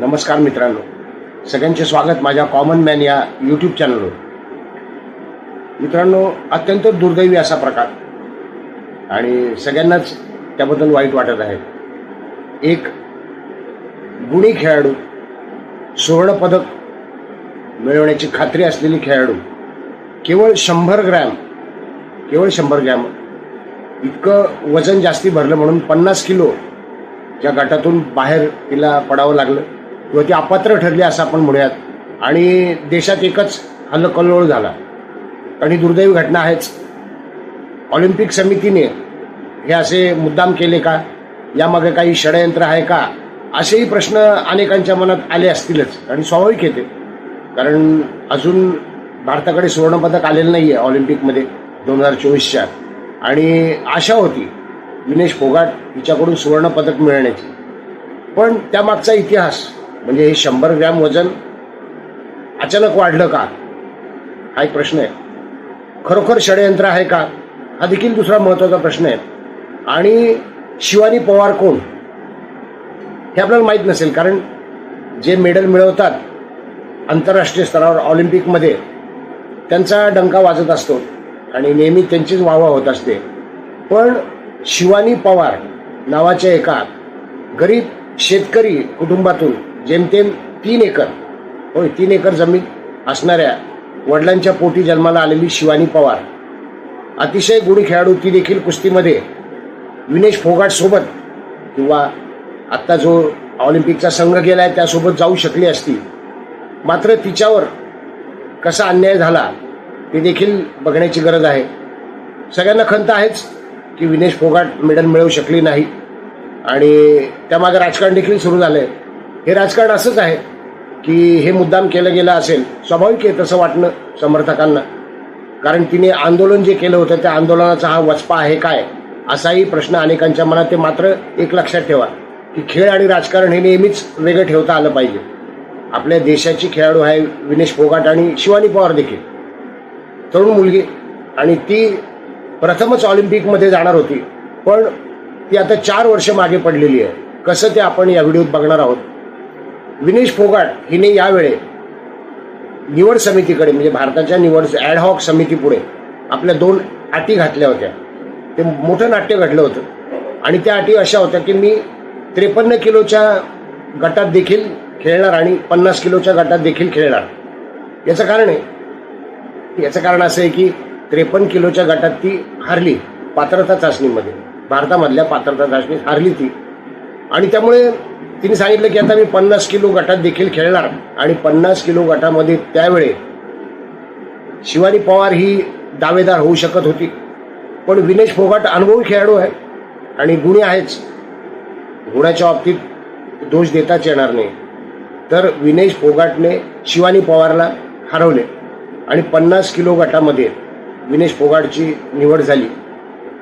नमस्कार मित्रांनो. सगळ्यांचे स्वागत माझ्या कॉमन मॅन या यूट्यूब चॅनलवर मित्रांनो अत्यंत दुर्दैवी असा प्रकार. आणि सगळ्यांनाच त्याबद्दल वाईट वाटत आहे. एक गुणी खेळाडू सुवर्णपदक मिळवण्याची खात्री असलेली खेळाडू केवळ शंभर ग्रॅम केवळ शंभर ग्रॅम इतकं वजन जास्ती भरलं म्हणून पन्नास किलो त्या गटातून बाहेर तिला पडावं लागलं. किंवा ती अपात्र ठरली असं आपण म्हणूयात. आणि देशात एकच हल्लकल्लोळ झाला. आणि दुर्दैवी घटना आहेच. ऑलिम्पिक समितीने हे असे मुद्दाम केले का? यामागे काही षडयंत्र आहे का? असेही प्रश्न अनेकांच्या मनात आले असतीलच. आणि स्वाभाविक येते कारण अजून भारताकडे सुवर्णपदक आलेलं नाही आहे ऑलिम्पिकमध्ये दोन हजार चोवीसच्या. आणि आशा होती विनेश फोगाट हिच्याकडून सुवर्णपदक मिळण्याची. पण त्यामागचा इतिहास म्हणजे हे शंभर ग्रॅम वजन अचानक वाढलं का? हा एक प्रश्न आहे. खरोखर षडयंत्र आहे का? हा देखील दुसरा महत्त्वाचा प्रश्न आहे. आणि शिवानी पवार कोण? हे आपल्याला माहीत नसेल कारण जे मेडल मिळवतात आंतरराष्ट्रीय स्तरावर ऑलिम्पिकमध्ये त्यांचा डंका वाजत असतो आणि नेहमी त्यांचीच वाहवा होत असते. पण शिवानी पवार नावाच्या एका गरीब शेतकरी कुटुंबातून जेमतेम तीन एकर होय तीन एकर जमीन असणाऱ्या वडिलांच्या पोटी जन्माला आलेली शिवानी पवार. अतिशय गुढी खेळाडू ती देखील कुस्तीमध्ये. विनेश फोगाटसोबत किंवा आत्ता जो ऑलिम्पिकचा संघ गेला आहे त्यासोबत जाऊ शकली असती. मात्र तिच्यावर कसा अन्याय झाला ते देखील बघण्याची गरज आहे. सगळ्यांना खंत आहेच की विनेश फोगाट मेडल मिळवू शकली नाही. आणि त्यामागे राजकारण देखील सुरू झालं आहे हे राजकारण असंच आहे की हे मुद्दाम केलं गेलं असेल स्वाभाविक आहे तसं वाटणं समर्थकांना. कारण तिने आंदोलन जे केलं होतं त्या आंदोलनाचा हा वचपा आहे काय? असाही प्रश्न अनेकांच्या मनात ते मात्र एक लक्षात ठेवा की खेळ आणि राजकारण हे नेहमीच वेगळं ठेवता आलं पाहिजे. आपल्या देशाची खेळाडू आहे विनेश फोगाट आणि शिवानी पवार देखील. तरुण मुलगी. आणि ती प्रथमच ऑलिम्पिकमध्ये जाणार होती. पण ती आता चार वर्ष मागे पडलेली आहे. कसं ते आपण या व्हिडिओत बघणार आहोत? विनेश फोगाट हिने यावेळे निवड समितीकडे म्हणजे भारताच्या निवड ॲडहॉक समितीपुढे आपल्या दोन अटी घातल्या होत्या. ते मोठं नाट्य घडलं होतं. आणि त्या अटी अशा होत्या की मी त्रेपन्न किलोच्या गटात देखील खेळणार आणि पन्नास किलोच्या गटात देखील खेळणार. याचं कारण आहे याचं कारण असं आहे की त्रेपन्न किलोच्या गटात ती हारली पात्रता चाचणीमध्ये. भारतामधल्या पात्रता चाचणीत हारली ती. आणि त्यामुळे तिने सांगितलं की आता मी पन्नास किलो गटात देखील खेळणार. आणि पन्नास किलो गटामध्ये त्यावेळे शिवानी पवार ही दावेदार होऊ शकत होती. पण विनेश फोगाट अनुभवी खेळाडू आहे. आणि गुणी आहेच. गुणाच्या बाबतीत दोष देताच येणार नाही. तर विनेश फोगाटने शिवानी पवारला हरवले. आणि पन्नास किलो गटामध्ये विनेश फोगाटची निवड झाली.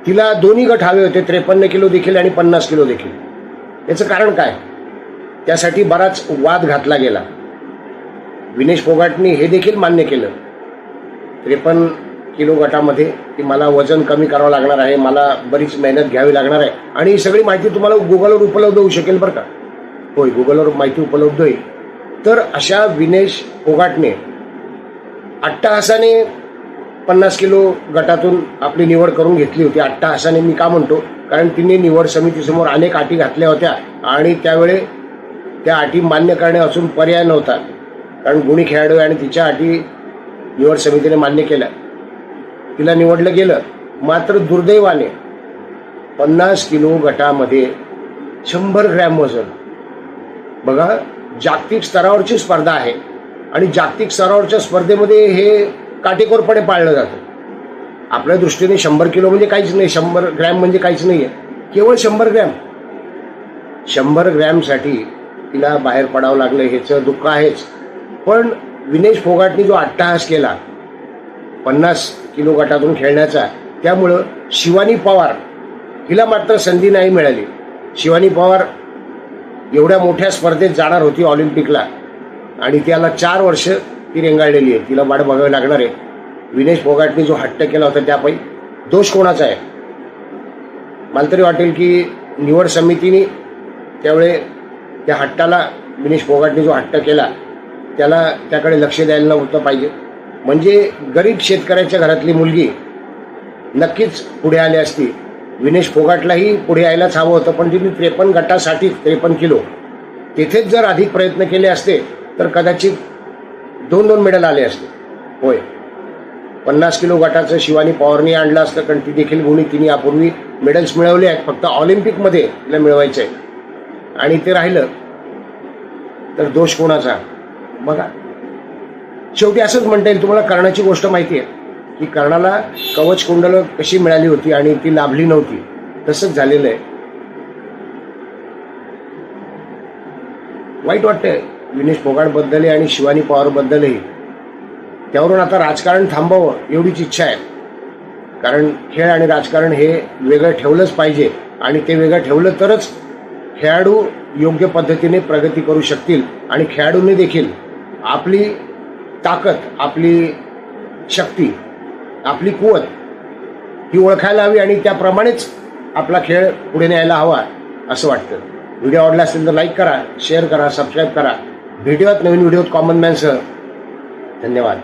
तिला दोन्ही गट हवे होते. त्रेपन्न किलो देखील आणि पन्नास किलो देखील. याचं कारण काय? त्यासाठी बराच वाद घातला गेला. विनेश फोगाटने हे देखील मान्य केलं. त्रेपन्न किलो गटामध्ये की मला वजन कमी करावं लागणार आहे मला बरीच मेहनत घ्यावी लागणार आहे. आणि ही सगळी माहिती तुम्हाला गुगलवर उपलब्ध होऊ शकेल बरं का? होय गुगलवर माहिती उपलब्ध होईल. तर अशा विनेश फोगाटने अट्टाहासाने पन्नास किलो गटातून आपली निवड करून घेतली होती. अट्टाहासाने मी का म्हणतो? कारण तिने निवड समितीसमोर अनेक अटी घातल्या होत्या आणि त्यावेळे त्या अटी मान्य करणे असून पर्याय नव्हता. कारण गुणी खेळाडू आणि तिच्या अटी निवड समितीने मान्य केल्या. तिला निवडलं गेलं मात्र दुर्दैवाने पन्नास किलो गटामध्ये शंभर ग्रॅम वजन. बघा जागतिक स्तरावरची स्पर्धा आहे आणि जागतिक स्तरावरच्या स्पर्धेमध्ये हे काटेकोरपणे पाळलं जातं. आपल्या दृष्टीने शंभर किलो म्हणजे काहीच नाही शंभर ग्रॅम म्हणजे काहीच नाही आहे केवळ शंभर ग्रॅम. शंभर ग्रॅमसाठी तिला बाहेर पडावं लागलं ह्याचं दुःख आहेच. पण विनेश फोगाटने जो अट्टाहास केला पन्नास किलो गटातून खेळण्याचा त्यामुळं शिवानी पवार हिला मात्र संधी नाही मिळाली. शिवानी पवार एवढ्या मोठ्या स्पर्धेत जाणार होती ऑलिम्पिकला आणि त्याला चार वर्ष ती रेंगाळलेली आहे. तिला वाट बघावी लागणार आहे. विनेश फोगाटने जो हट्ट केला होता त्यापैकी दोष कोणाचा आहे? मला तरी वाटेल की निवड समितीने त्यावेळे त्या हट्टाला विनेश फोगाटने जो हट्ट केला त्याला त्याकडे लक्ष द्यायला नव्हतं पाहिजे. म्हणजे गरीब शेतकऱ्याच्या घरातली मुलगी नक्कीच पुढे आली असती. विनेश फोगाटलाही पुढे यायलाच हवं होतं पण तिने त्रेपन्न गटासाठी त्रेपन्न किलो तिथेच जर अधिक प्रयत्न केले असते तर कदाचित दोन दोन मेडल आले असते. होय. पन्नास किलो गटाचं शिवानी पॉवरनी आणलं असतं कारण ती देखील गुणी तिने यापूर्वी मेडल्स मिळवले आहेत फक्त ऑलिम्पिकमध्ये तिला मिळवायचं आहे आणि ते राहिलं तर दोष कोणाचा? बघा. शेवटी असंच म्हणता येईल तुम्हाला कर्णाची गोष्ट माहिती आहे की कर्णाला कवच कुंडलं कशी मिळाली होती आणि ती लाभली नव्हती. तसंच झालेलं आहे. वाईट वाटतंय विनेश फोगाडबद्दलही आणि शिवानी पवारबद्दलही. त्यावरून आता राजकारण थांबावं एवढीच इच्छा आहे. कारण खेळ आणि राजकारण हे वेगळं ठेवलंच पाहिजे आणि ते वेगळं ठेवलं तरच खेळाडू योग्य पद्धतीने प्रगती करू शकतील आणि खेळाडूंनी देखील आपली ताकद आपली शक्ती आपली कुवत ही ओळखायला हवी आणि त्याप्रमाणेच आपला खेळ पुढे न्यायला हवा असं वाटतं. व्हिडिओ आवडला असेल तर लाईक करा शेअर करा सबस्क्राईब करा. व्हिडिओत नवीन व्हिडिओत कॉमन मॅनसह धन्यवाद.